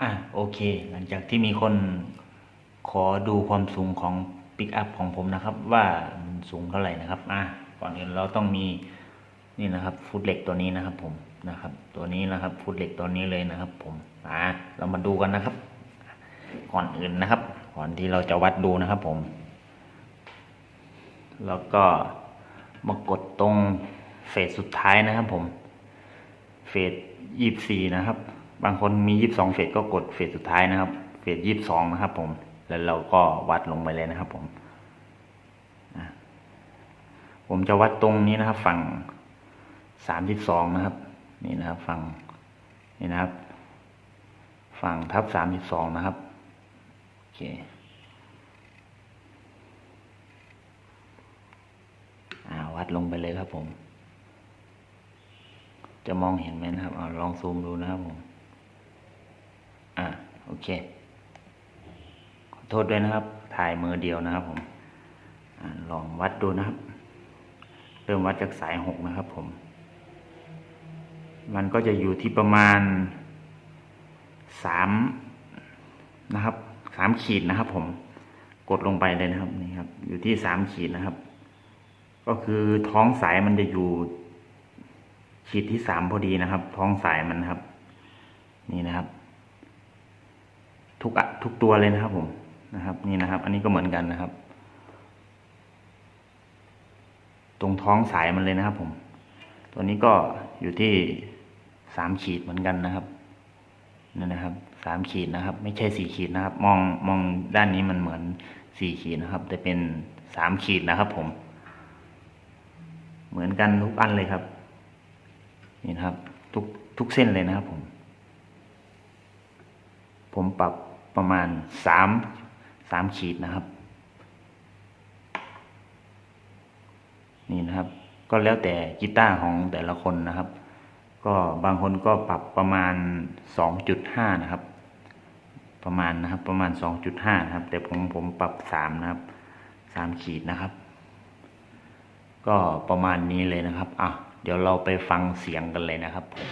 อะโอเค หลังจากที่มีคนขอดูความสูงของปิกอัพของผมนะครับ ว่ามันสูงเท่าไหร่นะครับอะก่อนอื่นเราต้องมีนี่นะครับฟุตเหล็กตัวนี้นะครับ ผมนะครับ ตัวนี้นะครับฟุตเหล็กตัวนี้เลยนะครับ ผมอะเรามาดูกันนะครับ ก่อนอื่นนะครับ ก่อนที่เราจะวัดดูนะครับ ผม แล้วก็มากดตรงเฟสสุดท้ายนะครับ ผมเฟสยี่สี่นะครับ บางคนมียี่สองเฟสก็กดเฟสสุดท้ายนะครับเฟสยี่สองนะครับ ผม แล้วเราก็วัดลงไปเลยนะครับ ผมผมจะวัดตรงนี้นะครับ ฝั่งสามสิบสองนะครับ นี่นะครับ ฝั่งนี่นะครับ ฝั่งทับสามสิบสองนะครับโอเคอ่าวัดลงไปเลยครับผม จะมองเห็นไหมนะครับเอาลองซูมดูนะครับผม โอเค ขอโทษด้วยนะครับ ถ่ายมือเดียวนะครับผมอลองวัดดูนะครับ เริ่มวัดจากสายหกนะครับผม มันก็จะอยู่ที่ประมาณสามนะครับสามขีดนะครับ ผมกดลงไปเลยนะครับนี่ครับ อยู่ที่สามขีดนะครับ ก็คือท้องสายมันจะอยู่ ขีดที่สามพอดีนะครับ ท้องสายมันนะครับ นี่นะครับ ทุกอะทุกตัวเลยนะครับผมนะครับ นี่นะครับ อันนี้ก็เหมือนกันนะครับ ตรงท้องสายมันเลยนะครับ ผม ตัวนี้ก็อยู่ที่สามขีดเหมือนกันนะครับนี่นะครับสามขีดนะครับ ไม่ใช่สี่ขีดนะครับ มองมองด้านนี้มันเหมือนสี่ขีดนะครับ แต่เป็นสามขีดนะครับ ผม เหมือนกันทุกอันเลยครับ นี่นะครับ ทุกทุกเส้นเลยนะครับ ผม ผมปรับ ประมาณสามสามขีดนะครับ นี่นะครับ ก็แล้วแต่กีตาร์ของแต่ละคนนะครับ ก็บางคนก็ปรับประมาณสองจุดห้านะครับ ประมาณนะครับ ประมาณสองจุดห้านะครับ แต่ผมผมปรับสามนะครับสามขีดนะครับ ก็ประมาณนี้เลยนะครับอะเดี๋ยวเราไปฟังเสียงกันเลยนะครับผม